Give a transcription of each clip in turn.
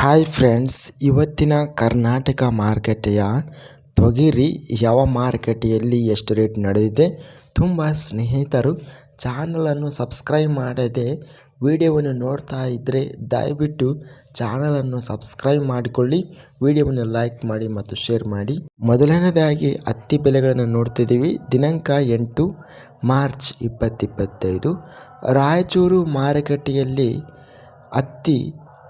Hi friends ಇವತ್ತಿನ ಕರ್ನಾಟಕ ಮಾರುಕಟ್ಟೆಯ ತೊಗರಿ ಯಾವ ಮಾರುಕಟ್ಟೆಯಲ್ಲಿ ಎಷ್ಟು ರೇಟ್ ನಡೆದಿದೆ ತುಂಬ ಸ್ನೇಹಿತರು ಚಾನಲನ್ನು ಸಬ್ಸ್ಕ್ರೈಬ್ ಮಾಡದೆ ವಿಡಿಯೋವನ್ನು ನೋಡ್ತಾ ಇದ್ದರೆ ದಯವಿಟ್ಟು ಚಾನಲನ್ನು ಸಬ್ಸ್ಕ್ರೈಬ್ ಮಾಡಿಕೊಳ್ಳಿ, ವಿಡಿಯೋವನ್ನು ಲೈಕ್ ಮಾಡಿ ಮತ್ತು ಶೇರ್ ಮಾಡಿ. ಮೊದಲನೇದಾಗಿ ಹತ್ತಿ ಬೆಲೆಗಳನ್ನು ನೋಡ್ತಿದ್ದೀವಿ. ದಿನಾಂಕ ಎಂಟು ಮಾರ್ಚ್ ಇಪ್ಪತ್ತಿಪ್ಪತ್ತೈದು ರಾಯಚೂರು ಮಾರುಕಟ್ಟೆಯಲ್ಲಿ ಹತ್ತಿ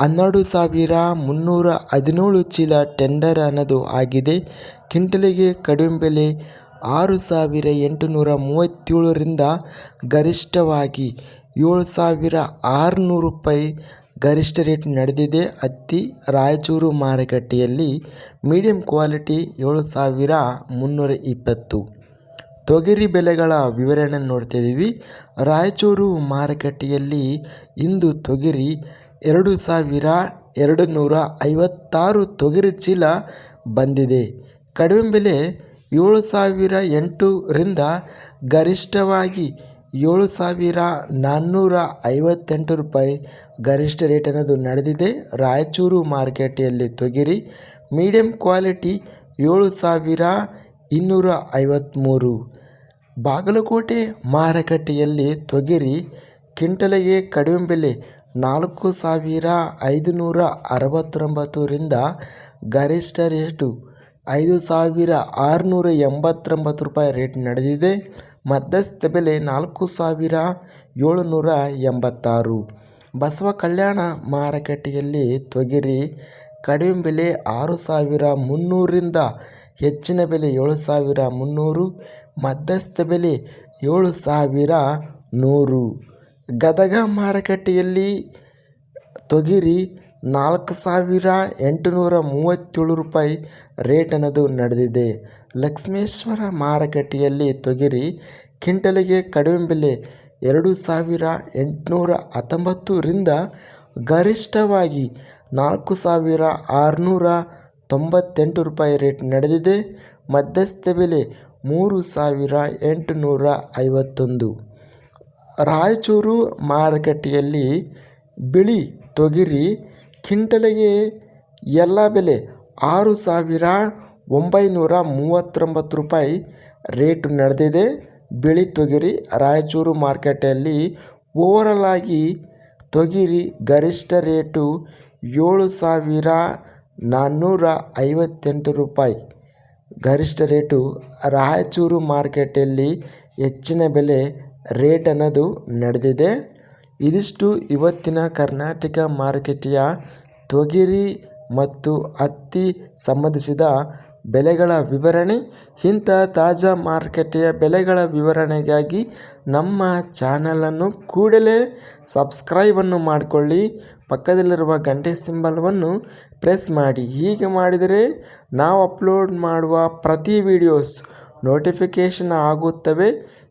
ಹನ್ನೆರಡು ಸಾವಿರ ಮುನ್ನೂರ ಹದಿನೇಳು ಚೀಲ ಟೆಂಡರ್ ಅನ್ನೋದು ಆಗಿದೆ. ಕ್ವಿಂಟಲಿಗೆ ಕಡಿಮೆ ಬೆಲೆ ಆರು ಸಾವಿರ ಎಂಟುನೂರ ಮೂವತ್ತೇಳರಿಂದ ಗರಿಷ್ಠವಾಗಿ ಏಳು ಸಾವಿರ ಆರುನೂರು ರೂಪಾಯಿ ಗರಿಷ್ಠ ರೇಟ್ ನಡೆದಿದೆ. ಹತ್ತಿ, ರಾಯಚೂರು ಮಾರುಕಟ್ಟೆಯಲ್ಲಿ ಮೀಡಿಯಂ ಕ್ವಾಲಿಟಿ ಏಳು ಸಾವಿರ ಮುನ್ನೂರ ಇಪ್ಪತ್ತು. ತೊಗರಿ ಬೆಲೆಗಳ ವಿವರಣೆ ನೋಡ್ತಿದ್ದೀವಿ ರಾಯಚೂರು ಮಾರುಕಟ್ಟೆಯಲ್ಲಿ ಇಂದು ತೊಗರಿ ಎರಡು ಸಾವಿರ ಎರಡು ನೂರ ಐವತ್ತಾರು ತೊಗರಿ ಚೀಲ ಬಂದಿದೆ. ಕಡಿಮೆ ಬೆಲೆ ಏಳು ಸಾವಿರ ಎಂಟುರಿಂದ ಗರಿಷ್ಠವಾಗಿ ಏಳು ಸಾವಿರ ನಾನ್ನೂರ ಐವತ್ತೆಂಟು ರೂಪಾಯಿ ಗರಿಷ್ಠ ರೇಟ್ ಅನ್ನೋದು ನಡೆದಿದೆ. ರಾಯಚೂರು ಮಾರ್ಕೆಟಲ್ಲಿ ತೊಗರಿ ಮೀಡಿಯಂ ಕ್ವಾಲಿಟಿ ಏಳು ಸಾವಿರ ಇನ್ನೂರ ಐವತ್ತ್ಮೂರು ಬಾಗಲಕೋಟೆ ಮಾರುಕಟ್ಟೆಯಲ್ಲಿ ತೊಗರಿ ಕ್ವಿಂಟಲಿಗೆ ಕಡಿಮೆ ಬೆಲೆ ನಾಲ್ಕು ಸಾವಿರ ಐದುನೂರ ಅರವತ್ತೊಂಬತ್ತರಿಂದ ಗರಿಷ್ಠ ರೇಟು ಐದು ಸಾವಿರ ಆರುನೂರ ಎಂಬತ್ತೊಂಬತ್ತು ರೂಪಾಯಿ ರೇಟ್ ನಡೆದಿದೆ. ಮಧ್ಯಸ್ಥ ಬೆಲೆ ನಾಲ್ಕು ಸಾವಿರ ಏಳುನೂರ ಎಂಬತ್ತಾರು. ಬಸವ ಕಲ್ಯಾಣ ಮಾರುಕಟ್ಟೆಯಲ್ಲಿ ತೊಗರಿ ಕಡಿಮೆ ಬೆಲೆ ಆರು ಸಾವಿರ ಮುನ್ನೂರರಿಂದ ಹೆಚ್ಚಿನ ಬೆಲೆ ಏಳು ಸಾವಿರ ಮುನ್ನೂರು, ಮಧ್ಯಸ್ಥ ಬೆಲೆ ಏಳು ಸಾವಿರ ನೂರು. ಗದಗ ಮಾರುಕಟ್ಟೆಯಲ್ಲಿ ತೊಗರಿ ನಾಲ್ಕು ಸಾವಿರ ಎಂಟುನೂರ ಮೂವತ್ತೇಳು ರೂಪಾಯಿ ರೇಟ್ ಅನ್ನೋದು ನಡೆದಿದೆ. ಲಕ್ಷ್ಮೇಶ್ವರ ಮಾರುಕಟ್ಟೆಯಲ್ಲಿ ತೊಗರಿ ಕಿಂಟಲಿಗೆ ಕಡಿಮೆ ಬೆಲೆ ಎರಡು ಸಾವಿರ ಎಂಟುನೂರ ಹತ್ತೊಂಬತ್ತರಿಂದ ಗರಿಷ್ಠವಾಗಿ ನಾಲ್ಕು ಸಾವಿರ ಆರುನೂರ ತೊಂಬತ್ತೆಂಟು ರೂಪಾಯಿ ರೇಟ್ ನಡೆದಿದೆ. ಮಧ್ಯಸ್ಥ ಬೆಲೆ ಮೂರು ಸಾವಿರ ಎಂಟುನೂರ ಐವತ್ತೊಂದು. ರಾಯಚೂರು ಮಾರುಕಟ್ಟೆಯಲ್ಲಿ ಬಿಳಿ ತೊಗರಿ ಕ್ವಿಂಟಲಿಗೆ ಎಲ್ಲ ಬೆಲೆ ಆರು ಸಾವಿರ ಒಂಬೈನೂರ ಮೂವತ್ತೊಂಬತ್ತು ರೂಪಾಯಿ. ರೇಟ್ ನಡೆದಿದೆ. ಬಿಳಿ ತೊಗರಿ ರಾಯಚೂರು ಮಾರ್ಕೆಟಲ್ಲಿ ಆಗಿ ತೊಗರಿ ಗರಿಷ್ಠ ರೇಟು ಏಳು ಸಾವಿರ ನಾನ್ನೂರ ಐವತ್ತೆಂಟು ರೂಪಾಯಿ. ಗರಿಷ್ಠ ರೇಟು ರಾಯಚೂರು ಮಾರ್ಕೆಟಲ್ಲಿ ಹೆಚ್ಚಿನ ಬೆಲೆ ರೇಟ್ ಅನ್ನೋದು ನಡೆದಿದೆ. ಇದಿಷ್ಟು ಇವತ್ತಿನ ಕರ್ನಾಟಕ ಮಾರುಕಟ್ಟೆಯ ತೊಗರಿ ಮತ್ತು ಹತ್ತಿ ಸಂಬಂಧಿಸಿದ ಬೆಲೆಗಳ ವಿವರಣೆ. ಇಂಥ ತಾಜಾ ಮಾರುಕಟ್ಟೆಯ ಬೆಲೆಗಳ ವಿವರಣೆಗಾಗಿ ನಮ್ಮ ಚಾನಲನ್ನು ಕೂಡಲೇ ಸಬ್ಸ್ಕ್ರೈಬನ್ನು ಮಾಡಿಕೊಳ್ಳಿ. ಪಕ್ಕದಲ್ಲಿರುವ ಗಂಟೆ ಸಿಂಬಲ್ವನ್ನು ಪ್ರೆಸ್ ಮಾಡಿ. ಹೀಗೆ ಮಾಡಿದರೆ ನಾವು ಅಪ್ಲೋಡ್ ಮಾಡುವ ಪ್ರತಿ ವಿಡಿಯೋಸ್ ನೋಟಿಫಿಕೇಷನ್ ಆಗುತ್ತವೆ.